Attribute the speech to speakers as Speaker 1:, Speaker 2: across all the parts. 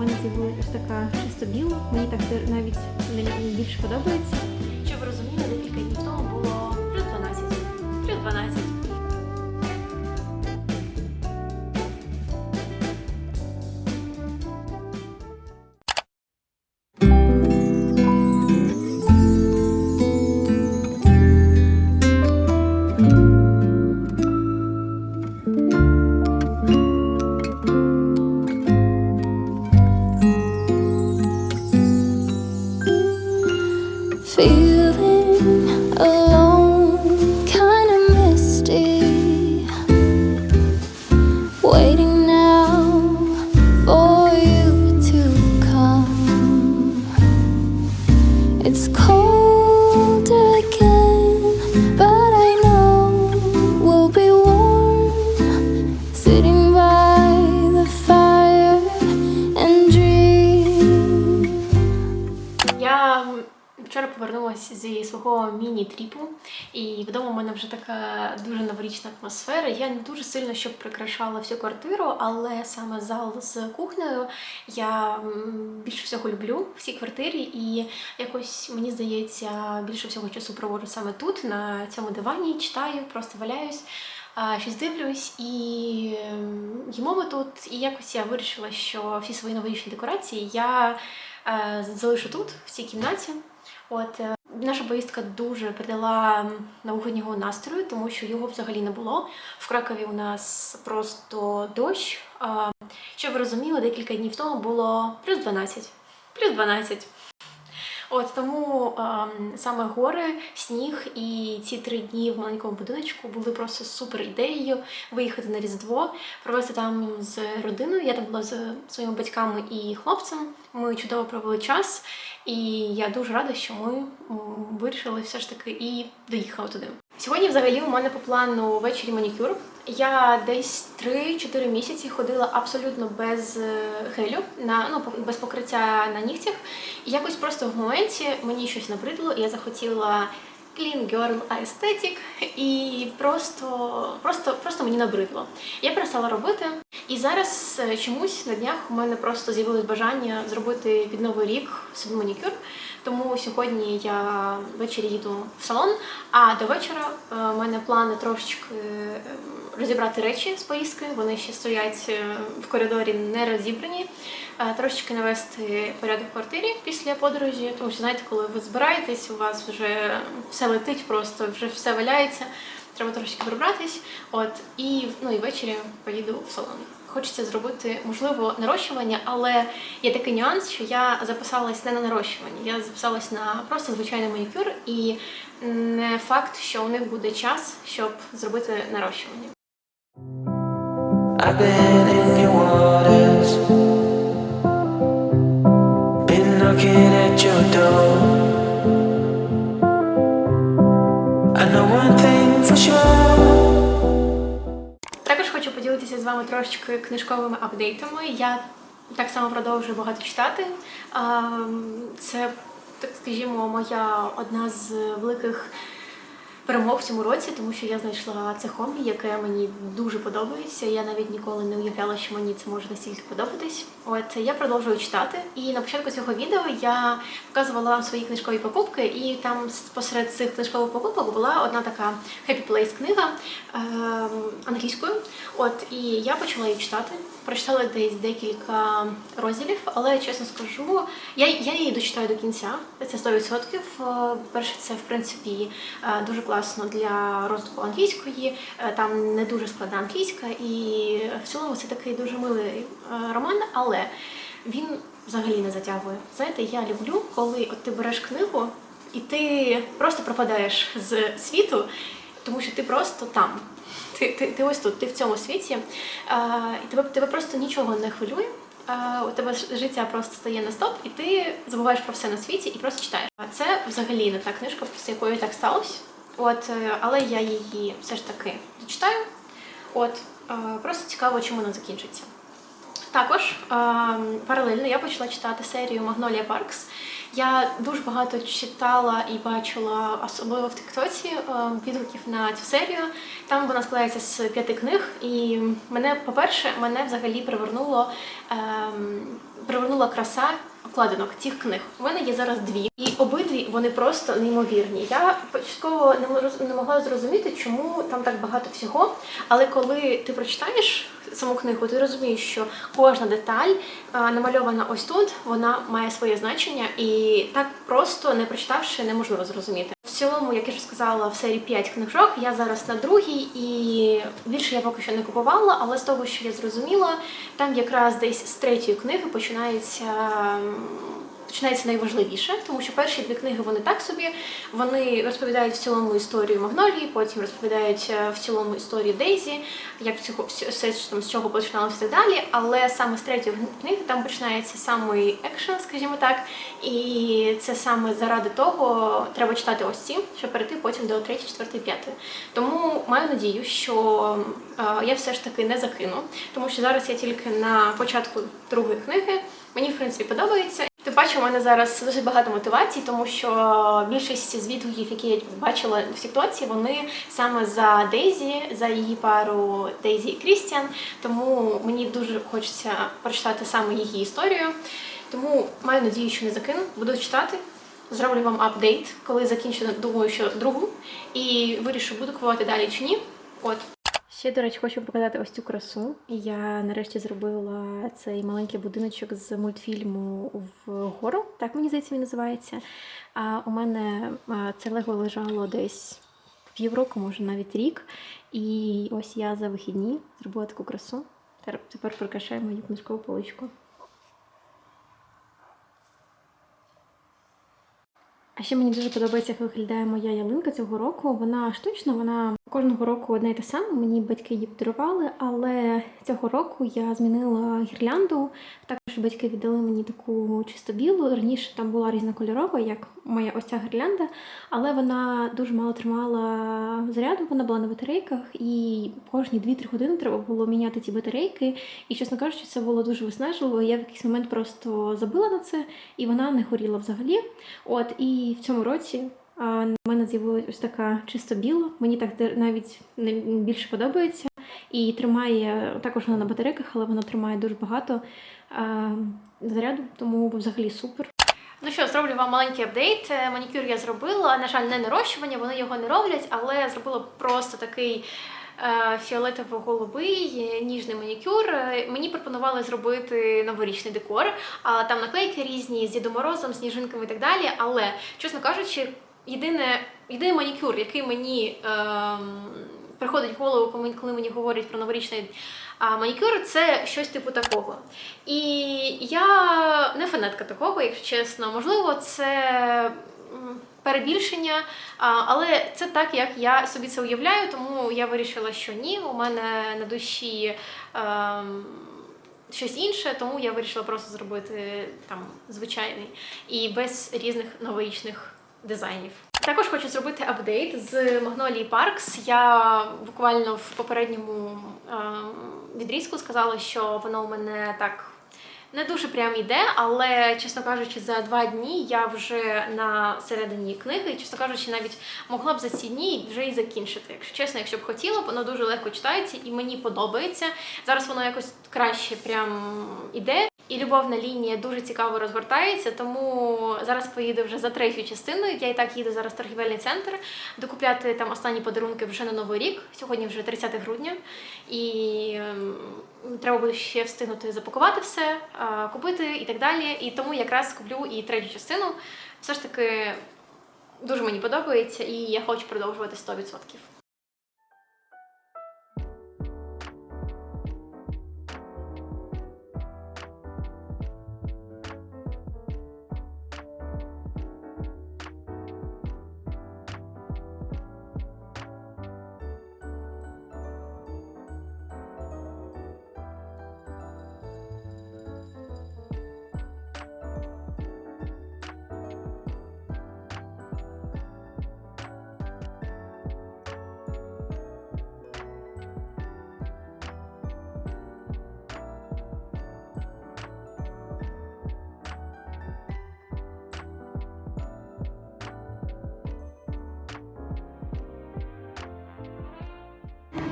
Speaker 1: мене з'явилася ось така чисто біла. Мені так навіть більше подобається. Свого міні-тріпу, і вдома в мене вже така дуже новорічна атмосфера. Я не дуже сильно щоб прикрашала всю квартиру, але саме зал з кухнею я більше всього люблю в цій квартирі, і якось мені здається, більше всього часу проводжу саме тут, на цьому дивані, читаю, просто валяюсь. Щось дивлюсь і їмо ми тут. І якось я вирішила, що всі свої новорічні декорації я е, залишу тут, в цій кімнаті. От е, наша поїздка дуже придала новогоднього настрою, тому що його взагалі не було. В Кракові у нас просто дощ. Щоб ви розуміли, декілька днів тому було плюс 12. Плюс 12. От тому ем, саме гори, сніг і ці три дні в маленькому будиночку були просто супер ідеєю виїхати на Різдво, провести там з родиною. Я там була з своїми батьками і хлопцем. Ми чудово провели час, і я дуже рада, що ми вирішили все ж таки і доїхали туди. Сьогодні, взагалі, у мене по плану ввечері манікюр. Я десь 3-4 місяці ходила абсолютно без е, гелю, на ну без покриття на нігтях. І якось просто в моменті мені щось набридло, і я захотіла clean girl aesthetic, і просто, просто, просто мені набридло. Я перестала робити. І зараз е, чомусь на днях у мене просто з'явилось бажання зробити під новий рік собі манікюр. Тому сьогодні я ввечері їду в салон, а до вечора е, у мене плани трошечки е, розібрати речі з поїздки. Вони ще стоять е, в коридорі не розібрані. Трошечки навести порядок в квартирі після подорожі, тому що знаєте, коли ви збираєтесь, у вас вже все летить, просто вже все валяється. Треба трошечки прибратись. От і ну і ввечері поїду в салон. Хочеться зробити можливо нарощування, але є такий нюанс, що я записалась не на нарощування, я записалась на просто звичайний манікюр, і не факт, що у них буде час, щоб зробити нарощування.
Speaker 2: I've been in your waters, been knocking at your door. I know one thing for sure.
Speaker 1: Хочу поділитися з вами трошечки книжковими апдейтами. Я так само продовжую багато читати. Це, так скажімо, моя одна з великих перемог в цьому році, тому що я знайшла це хобі, яке мені дуже подобається. Я навіть ніколи не уявляла, що мені це може настільки подобатись. От я продовжую читати, і на початку цього відео я показувала вам свої книжкові покупки, і там посеред цих книжкових покупок була одна така Happy Place книга ем, англійською. От і я почала її читати. Прочитала десь декілька розділів, але чесно скажу, я, я її дочитаю до кінця. Це 100%. Е, Перше, це в принципі е, дуже класно для розвитку англійської. Е, Там не дуже складна англійська, і в цілому це такий дуже милий роман, але він взагалі не затягує. Знаєте, я люблю, коли от ти береш книгу і ти просто пропадаєш з світу, тому що ти просто там. Ти, ти, ти ось тут, ти в цьому світі, а, і тебе, тебе просто нічого не хвилює. А, у тебе життя просто стає на стоп, і ти забуваєш про все на світі і просто читаєш. А це взагалі не та книжка, з якою так сталося. От, е, але я її все ж таки дочитаю. От, е, просто цікаво, чим вона закінчиться. Також ем, паралельно я почала читати серію Magnolia Parks. Я дуже багато читала і бачила, особливо в Тіктоці, е, відгуків на цю серію. Там вона складається з п'яти книг, і мене, по-перше, мене взагалі привернуло ем, привернула краса обкладинок цих книг. У мене є зараз дві, і обидві вони просто неймовірні. Я початково не могла зрозуміти, чому там так багато всього. Але коли ти прочитаєш саму книгу, ти розумієш, що кожна деталь намальована ось тут, вона має своє значення, і так просто не прочитавши, неможливо зрозуміти. Цілому, як я вже сказала, в серії 5 книжок. Я зараз на другій, і більше я поки що не купувала, але з того, що я зрозуміла, там якраз десь з третьої книги починається. Починається найважливіше, тому що перші дві книги вони так собі. Вони розповідають в цілому історію Магнолії, потім розповідають е, в цілому історію Дейзі, як цього все там з чого починалося далі. Але саме з третьої книги там починається самий екшен, скажімо так. І це саме заради того треба читати ось ці, щоб перейти потім до третьої, четвертої, п'ятої. Тому маю надію, що е, я все ж таки не закину, тому що зараз я тільки на початку другої книги. Мені в принципі подобається. Тим паче, у мене зараз дуже багато мотивацій, тому що більшість з відгуків, які я бачила в Тіктоці, вони саме за Дейзі, за її пару Дейзі і Крістіан. Тому мені дуже хочеться прочитати саме її історію. Тому маю надію, що не закину. Буду читати. Зроблю вам апдейт, коли закінчу, думаю, що другу, і вирішу, буду купувати далі чи ні. От. Ще, до речі, хочу показати ось цю красу. Я нарешті зробила цей маленький будиночок з мультфільму вгору, так мені здається, він називається. А у мене це лего лежало десь півроку, може навіть рік. І ось я за вихідні зробила таку красу. Тепер- прикрашаю мою книжкову поличку. А ще мені дуже подобається, як виглядає моя ялинка цього року. Вона штучна, вона кожного року одне й те саме. Мені батьки її подарували, але цього року я змінила гірлянду. Також батьки віддали мені таку чисто білу. Раніше там була різнокольорова, як моя ось ця гірлянда, але вона дуже мало тримала заряду. Вона була на батарейках, і кожні 2-3 години треба було міняти ці батарейки. І, чесно кажучи, це було дуже виснажливо. Я в якийсь момент просто забила на це, і вона не горіла взагалі. От і в цьому році а, в мене з'явилася ось така чисто біла. Мені так навіть більше подобається. І тримає також вона на батарейках, але вона тримає дуже багато заряду, тому взагалі супер. Ну що, зроблю вам маленький апдейт. Е, Манікюр я зробила. На жаль, не нарощування, вони його не роблять, але зробила просто такий. е, Фіолетово-голубий е, ніжний манікюр. Мені пропонували зробити новорічний декор, а там наклейки різні з Дідом Морозом, сніжинками і так далі. Але, чесно кажучи, єдине, єдиний манікюр, який мені ем, приходить в голову, коли- мені говорять про новорічний манікюр, це щось типу такого. І я не фанатка такого, якщо чесно. Можливо, це перебільшення, але це так, як я собі це уявляю, тому я вирішила, що ні, у мене на душі. ем, Щось інше, тому я вирішила просто зробити там звичайний і без різних новорічних дизайнів. Також хочу зробити апдейт з Magnolia Parks. Я буквально в попередньому ем, відрізку сказала, що воно у мене так не дуже прям іде, але, чесно кажучи, за два дні я вже на середині книги, чесно кажучи, навіть могла б за ці дні вже і закінчити. Якщо чесно, якщо б хотіла, воно дуже легко читається і мені подобається. Зараз воно якось краще прям іде. І любовна лінія дуже цікаво розгортається, тому зараз поїду вже за третю частиною. Я і так їду зараз в торгівельний центр докупляти там останні подарунки вже на новий рік. Сьогодні вже 30 грудня, і ем, треба буде ще встигнути запакувати все, купити і так далі. І тому якраз куплю і третю частину. Все ж таки дуже мені подобається, і я хочу продовжувати 100%.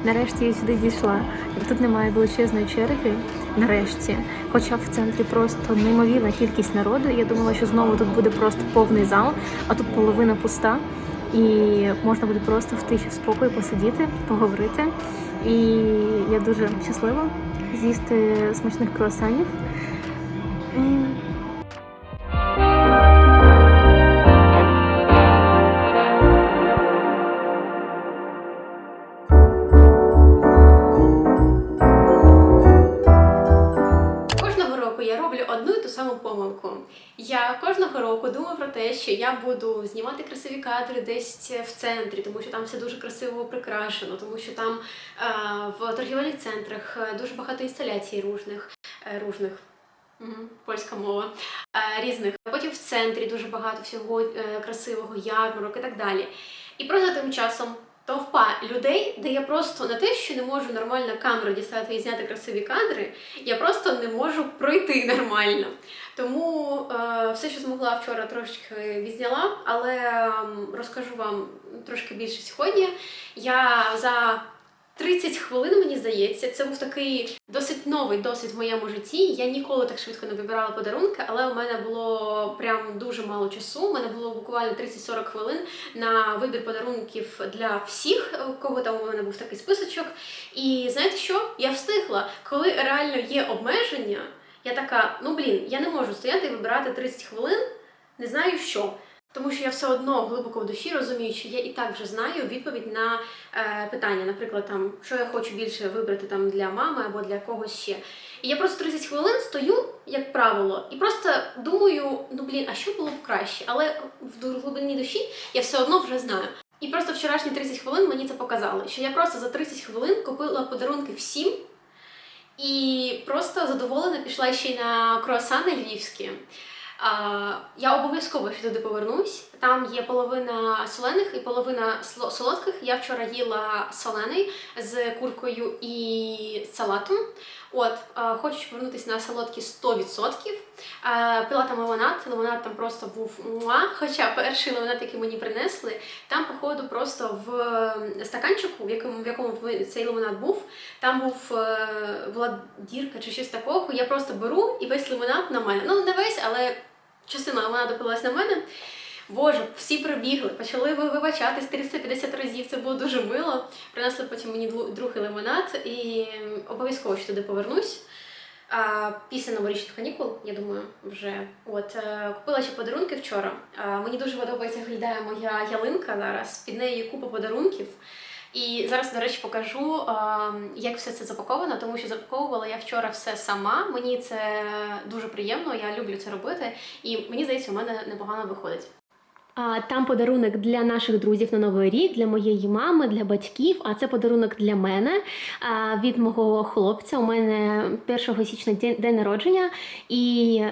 Speaker 1: Нарешті я сюди дійшла. Тут немає величезної черги. Нарешті, хоча в центрі просто неймовірна кількість народу. Я думала, що знову тут буде просто повний зал, а тут половина пуста. І можна буде просто в тиші в спокої посидіти, поговорити. І я дуже щаслива з'їсти смачних круасанів. Що я буду знімати красиві кадри десь в центрі, тому що там все дуже красиво прикрашено, тому що там е, в торгівельних центрах е, дуже багато інсталяцій ружних, е, ружних. Польська мова різних. Потім в центрі дуже багато всього красивого, ярмарок і так далі. І просто тим часом товпа людей, де я просто не те, що не можу нормально камеру дістати і зняти красиві кадри, я просто не можу пройти нормально. Тому е, все, що змогла вчора, трошки відзняла, але розкажу вам трошки більше сьогодні. Я за 30 хвилин, мені здається, це був такий досить новий досвід в моєму житті. Я ніколи так швидко не вибирала подарунки, але у мене було прям дуже мало часу. У мене було буквально 30-40 хвилин на вибір подарунків для всіх, кого там у мене був такий списочок. І знаєте що? Я встигла, коли реально є обмеження. Я така, ну блін, я не можу стояти і вибирати 30 хвилин, не знаю що. Тому що я все одно глибоко в душі розумію, що я і так вже знаю відповідь на е, питання, наприклад, там, що я хочу більше вибрати там для мами або для когось ще. І я просто 30 хвилин стою, як правило, і просто думаю, ну блін, а що було б краще? Але в глибині душі я все одно вже знаю. І просто вчорашні 30 хвилин мені це показали, що я просто за 30 хвилин купила подарунки всім, і просто задоволена пішла ще й на круасани львівські. Я обов'язково ще туди повернусь. Там є половина солених і половина солодких. Я вчора їла солений з куркою і салатом. От, хочу повернутися на солодкі 100%. Пила там лимонад, лимонад там просто був муа. Хоча перший лимонад, який мені принесли, там, походу, просто в ем, стаканчику, в якому, в якому цей лимонад був, там був е, була дірка чи щось такого. Я просто беру і весь лимонад на мене. Ну, не весь, але частина лимонаду пилась на мене. Боже, всі прибігли, почали вибачатись 350 разів. Це було дуже мило. Принесли потім мені дву- другий лимонад і обов'язково ще туди повернусь. А, після новорічних канікул, я думаю, вже от е, купила ще подарунки вчора. А, мені дуже подобається виглядає моя ялинка зараз. Під нею купа подарунків. І зараз, до речі, покажу, як все це запаковано, тому що запаковувала я вчора все сама. Мені це дуже приємно, я люблю це робити, і мені здається, у мене непогано виходить. А там подарунок для наших друзів на новий рік, для моєї мами, для батьків. А це подарунок для мене від мого хлопця. У мене 1 січня день, народження, і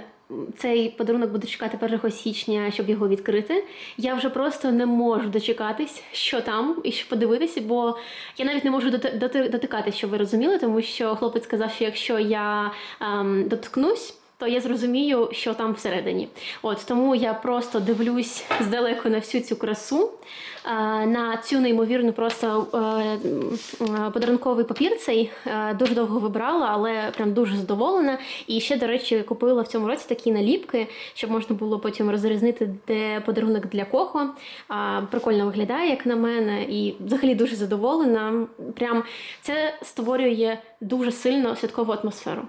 Speaker 1: цей подарунок буду чекати 1 січня, щоб його відкрити. Я вже просто не можу дочекатись, що там, і що подивитися, бо я навіть не можу доти- доти- дотикатись, щоб ви розуміли, тому що хлопець сказав, що якщо я ем, доткнусь. То я зрозумію, що там всередині. От тому я просто дивлюсь здалеку на всю цю красу, е, на цю неймовірну просто е, подарунковий папір. Цей е, дуже довго вибрала, але прям дуже задоволена. І ще, до речі, купила в цьому році такі наліпки, щоб можна було потім розрізнити, де подарунок для кого. Прикольно виглядає, як на мене, і взагалі дуже задоволена. Прям це створює дуже сильно святкову атмосферу.